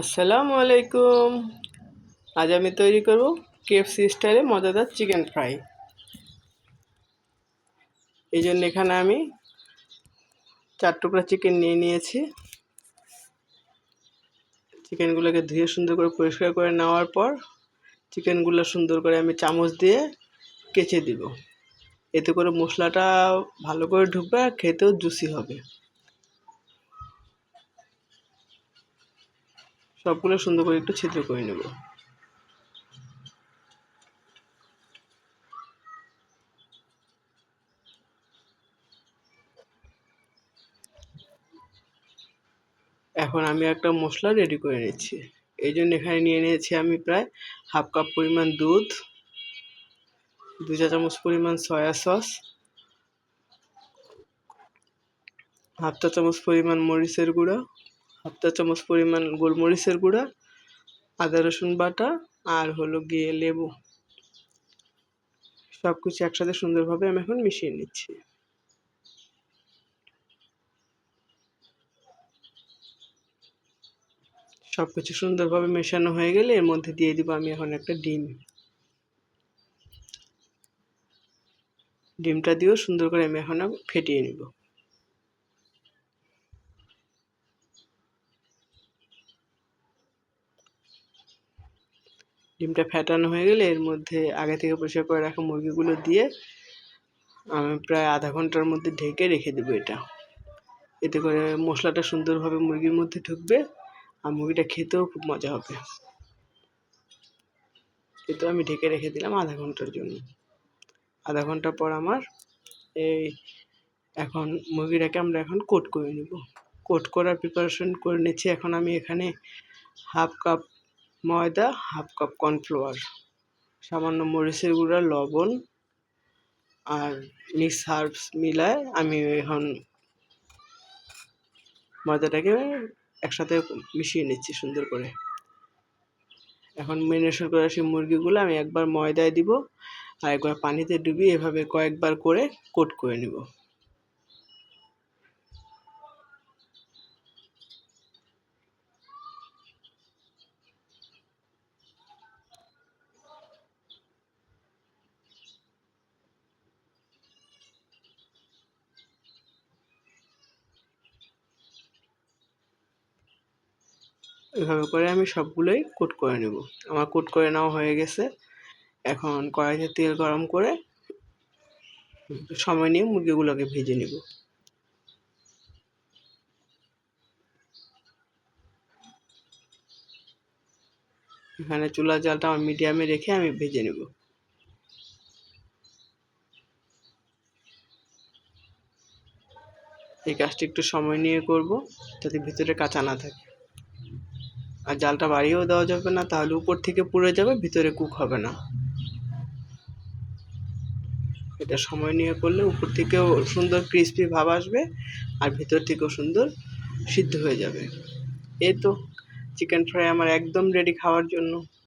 আসসালামু আলাইকুম। আজ আমি তৈরি করব কেএফসি স্টাইলে মজাদার চিকেন ফ্রাই এই জন্য এখানে আমি চার টুকরা চিকেন নিয়ে নিয়েছি। চিকেনগুলোকে ধুয়ে সুন্দর করে পরিষ্কার করে নেওয়ার পর চিকেনগুলো সুন্দর করে আমি চামচ দিয়ে কেচে দিব। এতে করে মশলাটা ভালো করে ঢুকবে আর খেতেও জুসি হবে। সবগুলো সুন্দর করে একটু ছিদ্র করে নেব। এখন আমি একটা মশলা রেডি করে নিচ্ছি। এই জন্য এখানে নিয়ে নিয়েছি আমি প্রায় হাফ কাপ পরিমাণ দুধ, দু চা চামচ পরিমাণ সয়া সস হাফ চা চামচ পরিমাণ মরিচের গুঁড়া হাফ চা চামচ পরিমাণ গোলমরিচের গুঁড়া, আদা রসুন বাটা আর হলো গিয়ে লেবু। সব কিছু একসাথে সুন্দরভাবে আমি এখন মিশিয়ে নিচ্ছি। সব কিছু সুন্দরভাবে মেশানো হয়ে গেলে এর মধ্যে দিয়ে দিব আমি এখন একটা ডিম। ডিমটা দিয়েও সুন্দর করে আমি এখন ফেটিয়ে নিব। ডিমটা ফ্যাটানো হয়ে গেলে এর মধ্যে আগে থেকে পরিষ্কার করে রাখা মুরগিগুলো দিয়ে আমি প্রায় আধা ঘণ্টার মধ্যে ঢেকে রেখে দেবো এটা। এতে করে মশলাটা সুন্দরভাবে মুরগির মধ্যে ঢুকবে আর মুরগিটা খেতেও খুব মজা হবে। কিন্তু আমি ঢেকে রেখে দিলাম আধা ঘণ্টার জন্য। আধা ঘণ্টা পর আমার এই এখন মুরগিটাকে আমরা এখন কোট করে নেব। কোট করার প্রিপারেশন করে নিচ্ছি। এখন আমি এখানে হাফ কাপ ময়দা, হাফ কাপ কর্নফ্লাওয়ার, সামান্য মরিচের গুঁড়া, লবণ আর মিক্স হার্বস মিলায় আমি এখন ময়দাটাকে একসাথে মিশিয়ে নিচ্ছি সুন্দর করে। এখন মেরিনেশন করে সেই মুরগিগুলো আমি একবার ময়দায় দিব আর একবার পানিতে ডুবিয়ে এভাবে কয়েকবার করে কোট করে নিব। এভাবে করে আমি সবগুলোই কোট করে নেব। আমার কোট করে নেওয়া হয়ে গেছে। এখন কড়াইতে তেল গরম করে সময় নিয়ে মুরগিগুলোকে ভেজে নেব। এখানে চুলার জালটা আমার মিডিয়ামে রেখে আমি ভেজে নেব। এই কাজটি একটু সময় নিয়ে করব যাতে ভিতরে কাঁচা না থাকে। আর জালটা বাড়িয়েও দেওয়া যাবে না, তাহলে উপর থেকে পুড়ে যাবে, ভিতরে কুক হবে না। এটা সময় নিয়ে করলে উপর থেকেও সুন্দর ক্রিস্পি ভাব আসবে আর ভিতর থেকেও সুন্দর সিদ্ধ হয়ে যাবে। এই তো চিকেন ফ্রাই আমার একদম রেডি খাওয়ার জন্য।